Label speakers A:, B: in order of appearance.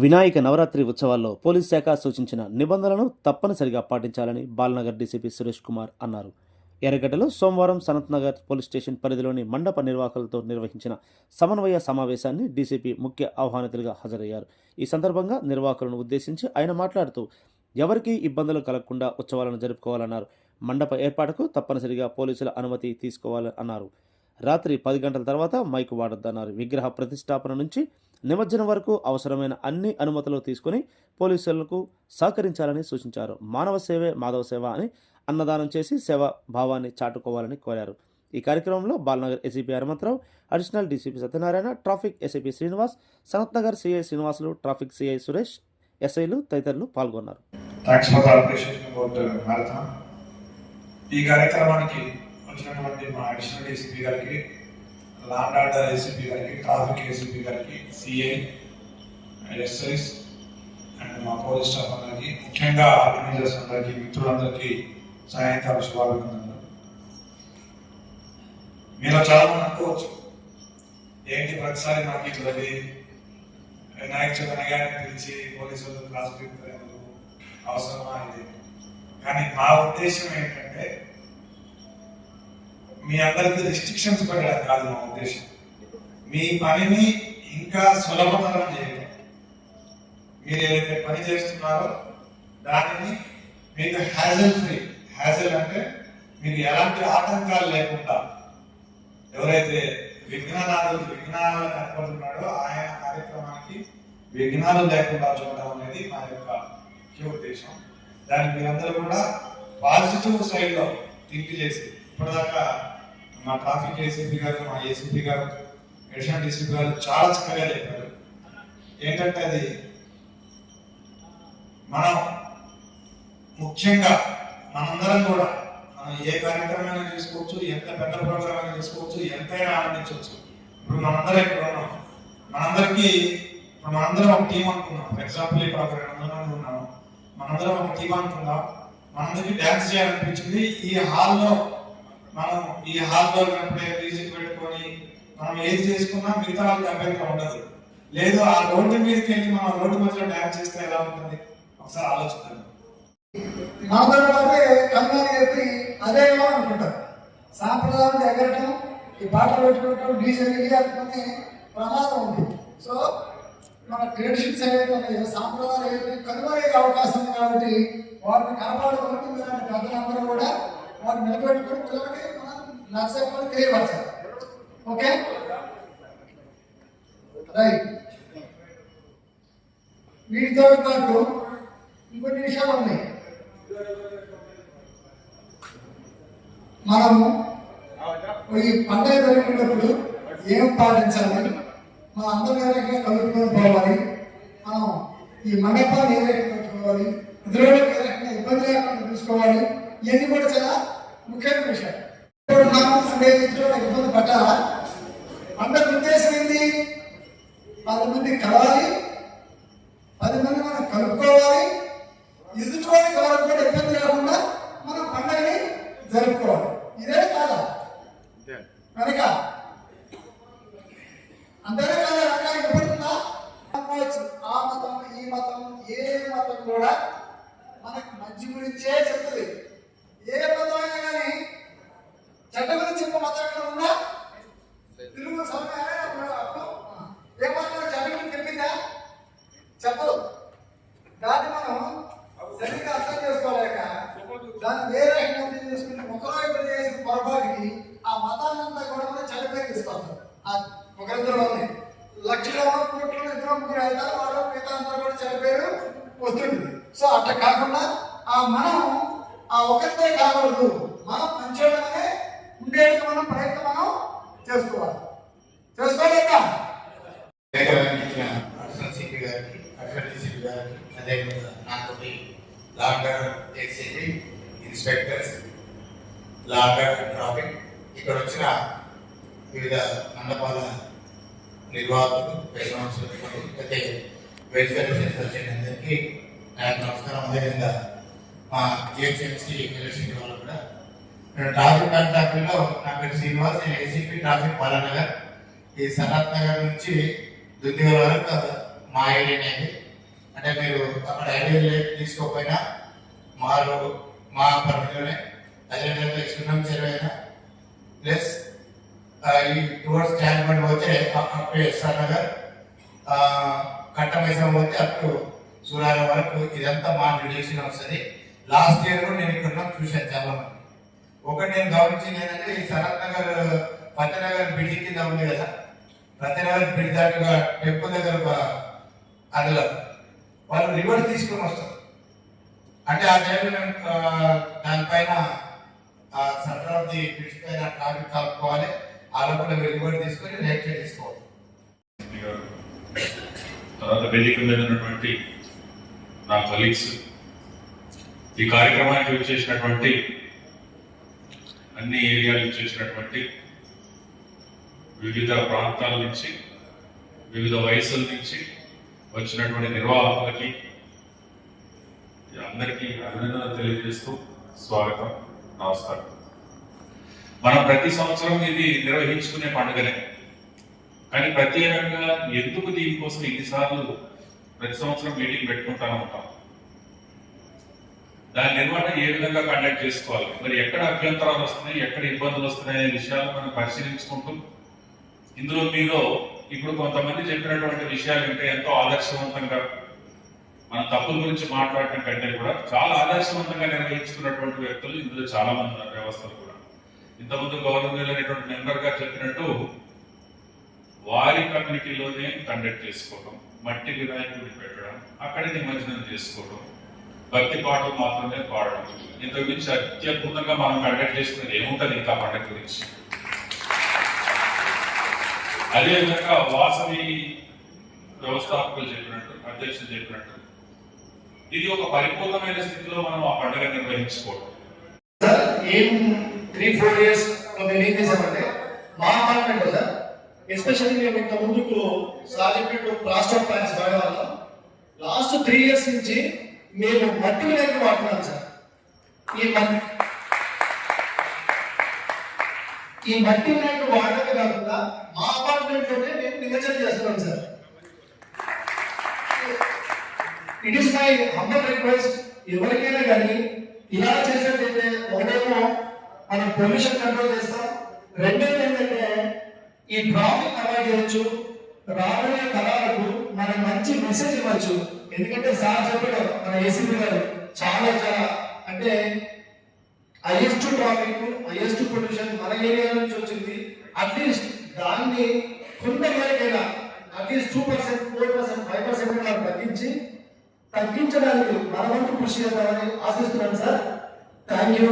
A: వినాయక నవరాత్రి ఉత్సవాల్లో పోలీస్ శాఖ సూచించిన నిబంధనలను తప్పనిసరిగా పాటించాలని బాలనగర్ డీసీపీ సురేష్ కుమార్ అన్నారు. ఎర్రగడ్డలో సోమవారం సనత్ నగర్ పోలీస్ స్టేషన్ పరిధిలోని మండప నిర్వాహకులతో నిర్వహించిన సమన్వయ సమావేశాన్ని డీసీపీ ముఖ్య ఆహ్వానితులుగా హాజరయ్యారు. ఈ సందర్భంగా నిర్వాహకులను ఉద్దేశించి ఆయన మాట్లాడుతూ ఎవరికీ ఇబ్బందులు కలగకుండా ఉత్సవాలను జరుపుకోవాలన్నారు. మండప ఏర్పాటుకు తప్పనిసరిగా పోలీసుల అనుమతి తీసుకోవాలని అన్నారు రాత్రి పది గంటల తర్వాత మైకు వాడొద్దన్నారు. విగ్రహ ప్రతిష్టాపన నుంచి నిమజ్జనం వరకు అవసరమైన అన్ని అనుమతులు తీసుకుని పోలీసులకు సహకరించాలని సూచించారు. మానవ సేవే మాధవ సేవ అని అన్నదానం చేసి సేవా భావాన్ని చాటుకోవాలని కోరారు. ఈ కార్యక్రమంలో Balanagar ACP Hanumantharao additional DCP Satyanarayana traffic ACP Srinivas Sanath Nagar CI Srinivasulu traffic CI Suresh ఎస్ఐలు తదితరులు పాల్గొన్నారు.
B: Uh, ఈ కార్యక్రమానికి వచ్చినటువంటి మా అడిషనల్ డీసీపీ గారికి లాండ్ ఆర్డర్ ఏసీపీ గారికి ట్రాఫిక్ ఏసీపీ గారికి సిఐ ఎస్ఐస్ అండ్ మా పోలీస్ స్టాఫ్ అందరికి ముఖ్యంగా ఆర్గనైజర్స్ అందరికీ మిత్రులందరికీ సాయంకాల శుభాభినందనలు. మీలో చాలా మంది అనుకోవచ్చు ఏంటి ప్రతిసారి నాకు ఇట్లది వినాయక చవితి అనగానే పిలిచి పోలీసులు క్లాస్ పీపుతారు అవసరమా? ఇది కానీ మా ఉద్దేశం ఏంటంటే మీ అందరికీ రిస్ట్రిక్షన్స్ పెట్టడం కాదు మా ఉద్దేశం. మీ పనిని ఇంకా సులభతరం చేయడం మీరు ఏదైతే పని చేస్తున్నారో దానిని మీకు హ్యాజల్ ఫ్రీ హ్యాజల్ అంటే మీకు ఎలాంటి ఆటంకాలు లేకుండా ఎవరైతే విఘ్ననాథులు విఘ్నాలను కనపడుతున్నాడో ఆయన కార్యక్రమానికి విఘ్నాలు లేకుండా చూడడం అనేది మా యొక్క ముఖ్య ఉద్దేశం. దానికి మీరందరూ కూడా పాజిటివ్ సైడ్లో థింక్ చేసి ఇప్పటిదాకా మా ట్రాఫిక్ ఏసీపీ గారు మా ఏసీపీ గారు ఎడిషనల్ డీసీపీ గారు చాలా చక్కగా చెప్పారు. ఏంటంటే అది మనం ముఖ్యంగా మనందరం కూడా మనం ఏ కార్యక్రమం చేసుకోవచ్చు ఎంత పెద్ద ప్రోగ్రామ్ అయినా చేసుకోవచ్చు ఎంతైనా ఆనందించవచ్చు. ఇప్పుడు మనందరం ఇక్కడ ఉన్నాం. మనందరికీ ఇప్పుడు మనందరం ఒక టీం అనుకున్నాం ఫర్ ఎగ్జాంపుల్ ఇప్పుడు ఒక రెండు వందల మంది ఉన్నాం మనందరం ఒక టీం అనుకుందాం. మనందరికీ డ్యాన్స్ చేయాలనిపించింది. ఈ హాల్లో మనం ఈ హాల్లో కనుక మ్యూజిక్ పెట్టుకొని మనం ఏది చేసుకున్నా మిగతా వాళ్ళకి అభ్యంతరం ఉండదు. లేదు ఆ రోడ్డు మీదకి వెళ్ళి మనం రోడ్డు మధ్యలో డ్యాన్స్ చేస్తే ఎలా ఉంటుంది? ఒకసారి ఆలోచిద్దాం.
C: మామూలు పోతే కన్నాలు చెప్పి అదే అనుకుంటారు. సాంప్రదాయం ఎగరటం ఈ పాటలు పెట్టుకోవటం డీజల్ అనుకునే ప్రమాదం ఉంది. సో మన ట్రెడిషన్స్ ఏవైతే ఉన్నాయో సాంప్రదాయాలు ఏవైతే కనుమరుగే అవకాశం ఉంది కాబట్టి వాటిని కాపాడుకుంటుంది పెద్దలందరూ కూడా వాటిని నిలబెట్టుకుని పిల్లలకి మనం నర్సేపని తెలియపరచాలి ఓకే? రైట్. వీటితో పాటు ఇంకొన్ని విషయాలు ఉన్నాయి. మనము ఈ పండుగ జరిగినప్పుడు ఏం పాటించాలి? మన అందరికీ కలుపుకొని పోవాలి. మనం ఈ మండపాన్ని ఏ రకంగా పెట్టుకోవాలి ఇతరులకు ఏ రకంగా ఇబ్బంది లేకుండా చూసుకోవాలి. ఇవన్నీ కూడా చాలా ముఖ్యమైన విషయం మనం అంటే ఇతరులకు ఇబ్బంది పెట్టాలా పండుగ ఉద్దేశం ఏంటి పది మంది కలవాలి పది మంది మనం కలుపుకోవాలి ఎదుటివాడికి ఎవరికి కూడా ఇబ్బంది లేకుండా మనం పండుగని జరుపుకోవాలి. ఇదే కాదా? కనుక అంతేనే కాదా రకాలు ఇవ్వబడుతుందా. ఆ మతం ఈ మతం ఏ మతం కూడా మనకు మంచి గురించే చెప్తుంది ఏ మతం అయినా కానీ చెడ్డ గురించి చెప్పే మతం ఉందా తెలుగు సమయం ఏ మతం చెడ్డ గురించి చెప్పిందా? చెప్పదు దాన్ని మనం సరిగ్గా అర్థం చేసుకోలేక దాన్ని వేరే రకంగా అర్థం చేసుకుని ఒకరో ఇద్దరు చేసిన పొరపాటుకి ఆ మతాన్నంతా కూడా మనం చెడ్డ తీసుకొస్తాం. ఆ ఒకరిద్దరు లక్షలో కోట్లు ఇద్దరు ముగ్గురు వెళ్తారు. వాళ్ళు మిగతా అంతా కూడా చెడ్డపేరు వస్తుంది. సో అట్లా కాకుండా ఆ మనం ఆ ఒకరితే కాకూడదు. మనం మంచిగానే ఉండేట్టు మనం ప్రయత్నం మనం చేసుకోవాలి. చేసుకోలేక
D: అడిషనల్ గారికి అడిషనల్ డీసీపీ గారికి అదేవిధంగా నాకు లాండర్ ఏసీపీ ఇన్స్పెక్టర్స్ లాండర్ ట్రాఫిక్ ఇక్కడ వచ్చిన వివిధ మండపాల నిర్వాహకులు పెద్దమనుషులు అయితే వెల్ఫేర్ అందరికీ నమస్కారం. అదేవిధంగా మా జిహెచ్ఎంసీ ఎలక్షన్ వాళ్ళు కూడా నేను ట్రాఫిక్ కాంటాక్ట్లో నా పేరు శ్రీనివాస్ నేను ఏసీపీ ట్రాఫిక్ బాలనగర్ ఈ సనత్ నగర్ నుంచి దుద్దిగల వరకు మా ఏరియానేది అంటే మీరు అక్కడ ఐడియా తీసుకోకపోయినా మారు మా పరిధిలోనే అదేవిధంగా సున్నం చెరువు అయినా. ప్లస్ ఈ టువర్డ్స్ ట్యాంక్ బండ్ పోతే అప్ ఎస్ఆర్ నగర్ ఆ, కట్టమైసం పోతే అప్ టు వరకు ఇదంతా మా రిలేషన్ వస్తుంది. లాస్ట్ ఇయర్ కూడా నేను ఇక్కడ చూశాను చాలా మంది. ఒకటి నేను గమనించింది ఏంటంటే ఈ శరత్ నగర్ పచ్చనగర్ బిల్డింగ్ కింద ఉంది కదా? పచ్చనగర్ బిల్డింగ్ దాటుగా టెంపుల్ దగ్గర ఒక అందులో వాళ్ళు రివర్స్ తీసుకుని వస్తారు. అంటే ఆ టైంలో మేము ఆ, దానిపైన ది బ్రిడ్జ్ పైన ట్రాఫిక్ కలుపుకోవాలి. ఆ లోపల మీరు రివర్స్ తీసుకొని రైట్ సైడ్ తీసుకోవాలి.
E: తర్వాత వేదిక మీద ఉన్నటువంటి నా కొలీగ్స్ ఈ కార్యక్రమానికి వచ్చేసినటువంటి అన్ని ఏరియాలు చేసినటువంటి వివిధ ప్రాంతాల నుంచి వివిధ వయసుల నుంచి వచ్చినటువంటి నిర్వాహకులకి అందరికీ అభినందనలు తెలియజేస్తూ స్వాగతం నమస్కారం. మనం ప్రతి సంవత్సరం ఇది నిర్వహించుకునే పండుగనే. కానీ ప్రత్యేకంగా ఎందుకు దీనికోసం ఎన్నిసార్లు ప్రతి సంవత్సరం మీటింగ్ పెట్టుకుంటా ఉంటాం? దాని నిర్వహణ ఏ విధంగా కండక్ట్ చేసుకోవాలి? మరి ఎక్కడ అభ్యంతరాలు వస్తున్నాయి? ఎక్కడ ఇబ్బందులు వస్తున్నాయి అనే విషయాలు మనం పరిశీలించుకుంటూ ఇందులో మీలో ఇప్పుడు కొంతమంది చెప్పినటువంటి విషయాలు అంటే ఎంతో ఆదర్శవంతంగా మన తప్పుల గురించి మాట్లాడటం కంటే కూడా చాలా ఆదర్శవంతంగా నిర్వహించుకున్నటువంటి వ్యక్తులు ఇందులో చాలా మంది ఉన్నారు వ్యవస్థలు కూడా. ఇంతకుముందు గవర్నమెంట్ అనేటువంటి మెంబర్ గారు చెప్పినట్టు వారి కమ్యూనిటీలోనే కండక్ట్ చేసుకోవడం మట్టి వినాయకుడిని పెట్టడం అక్కడే నిమజ్జనం చేసుకోవడం భక్తి పాటలు మాత్రమే పాడడం. ఇంతకు మించి అత్యద్భుతంగా మనం కండక్ట్ చేసుకునేది ఏముంటుంది ఇంకా పండగ గురించి? అదేవిధంగా వాసవి వ్యవస్థాపకులు చెప్పినట్టు అధ్యక్షులు చెప్పినట్టు ఇది ఒక పరిపూర్ణమైన స్థితిలో మనం ఆ పండుగ నిర్వహించుకోవడం.
F: ఏం త్రీ ఫోర్ ఇయర్స్ మేము ఏం చేసామంటే మా అపార్ట్మెంట్ సార్ ఎస్పెషల్లీ మేము ఇంత ముందుకు సార్ చెప్పినట్టు ప్లాస్టర్ ప్లాన్స్ వాడేవాళ్ళం లాస్ట్ త్రీ ఇయర్స్ నుంచి మేము మట్టి వినాయకుడు వాడుతున్నాం సార్. ఈ మట్టి ఈ మట్టి వినాయకుడు వాడడమే కాకుండా మా అపార్ట్మెంట్లోనే మేము నిమజ్జనం చేస్తున్నాం sir. It is my humble request ఎవరికైనా కానీ ఇలా చేసినట్టయితే ఒకటేమో మనం పొల్యూషన్ కంట్రోల్ చేస్తాం. రెండోది ఏంటంటే ఈ ట్రాఫిక్ అవాయిడ్ చేయొచ్చు. రాబోయే తరాలకు మనం మంచి మెసేజ్ ఇవ్వచ్చు. ఎందుకంటే సార్ చెప్పాడు మన ఏసీపీ గారు చాలా చాలా అంటే హైయెస్ట్ ట్రాఫిక్ హైయెస్ట్ పొల్యూషన్ మన ఏరియా నుంచి వచ్చింది. అట్లీస్ట్ దాన్ని కొంతమేరకైనా at least two percent four percent five percent తగ్గించి తగ్గించడానికి మన వంతు కృషి చేద్దామని ఆశిస్తున్నాను సార్. Thank you